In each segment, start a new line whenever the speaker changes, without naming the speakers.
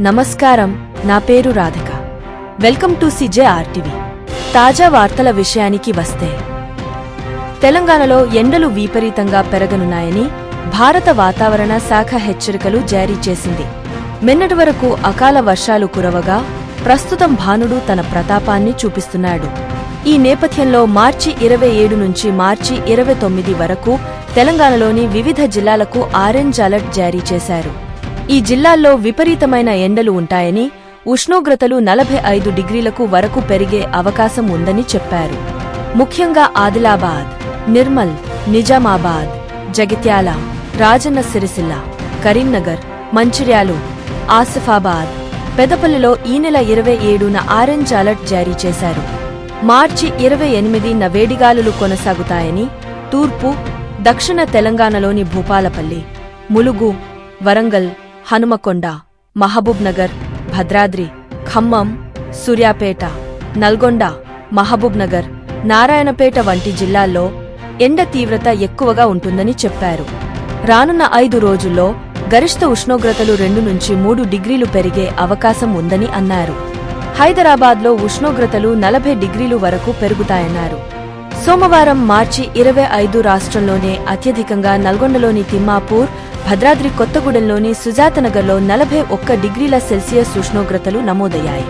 నమస్కారం నా పేరు Radhika. Welcome to CJ RTV. తాజా వార్తల విషయానికి వస్తే తెలంగాణలో ఎండలు విపరీతంగా పెరగనున్నాయని భారత వాతావరణ శాఖ హెచ్చరికలు జారీ చేసింది. నిన్నటి వరకు అకాల వర్షాలు కురవగా ప్రస్తుతం భానుడు తన ప్రతాపాన్ని చూపిస్తున్నాడు. ఈ నేపథ్యంలో మార్చి ఇరవై ఏడు నుంచి మార్చి ఇరవై తొమ్మిది వరకు తెలంగాణలోని వివిధ జిల్లాలకు ఆరెంజ్ అలర్ట్ జారీ చేశారు. ఈ జిల్లాల్లో విపరీతమైన ఎండలు ఉంటాయని ఉష్ణోగ్రతలు నలభై ఐదు డిగ్రీలకు వరకు పెరిగే అవకాశం ఉందని చెప్పారు. ముఖ్యంగా ఆదిలాబాద్ నిర్మల్ నిజామాబాద్ జగిత్యాల రాజన్న సిరిసిల్ల కరీంనగర్ మంచిర్యాలు ఆసిఫాబాద్ పెదపల్లిలో ఈ నెల ఇరవై ఏడున ఆరెంజ్ అలర్ట్ జారీ చేశారు. మార్చి ఇరవై ఎనిమిదిన వేడిగాలులు కొనసాగుతాయని తూర్పు దక్షిణ తెలంగాణలోని భూపాలపల్లి ములుగు వరంగల్ హనుమకొండ మహబూబ్ నగర్ భద్రాద్రి ఖమ్మం సూర్యాపేట నల్గొండ మహబూబ్ నగర్ నారాయణపేట వంటి జిల్లాల్లో ఎండ తీవ్రత ఎక్కువగా ఉంటుందని చెప్పారు. రానున్న ఐదు రోజుల్లో గరిష్ట ఉష్ణోగ్రతలు రెండు నుంచి మూడు డిగ్రీలు పెరిగే అవకాశం ఉందని అన్నారు. హైదరాబాద్లో ఉష్ణోగ్రతలు నలభై డిగ్రీలు వరకు పెరుగుతాయన్నారు. సోమవారం మార్చి ఇరవై ఐదు రాష్ట్రంలోనే అత్యధికంగా నల్గొండలోని తిమ్మాపూర్ భద్రాద్రి కొత్తగూడెంలోని సుజాతనగర్లో నలభై ఒక్క డిగ్రీల సెల్సియస్ ఉష్ణోగ్రతలు నమోదయ్యాయి.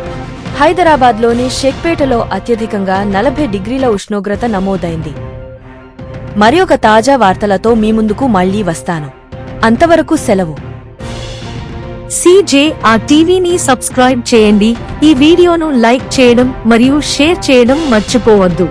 హైదరాబాద్లోని షేక్పేటలో అత్యధికంగా నలభై డిగ్రీల ఉష్ణోగ్రత నమోదైంది. మరి ఒక తాజా వార్తలతో మీ ముందుకు మళ్ళీ వస్తాను. అంతవరకు సెలవు.
సిజే ఆ టీవీని సబ్స్క్రైబ్ చేయండి. ఈ వీడియోను లైక్ చేయడం మరియు షేర్ చేయడం మర్చిపోవద్దు.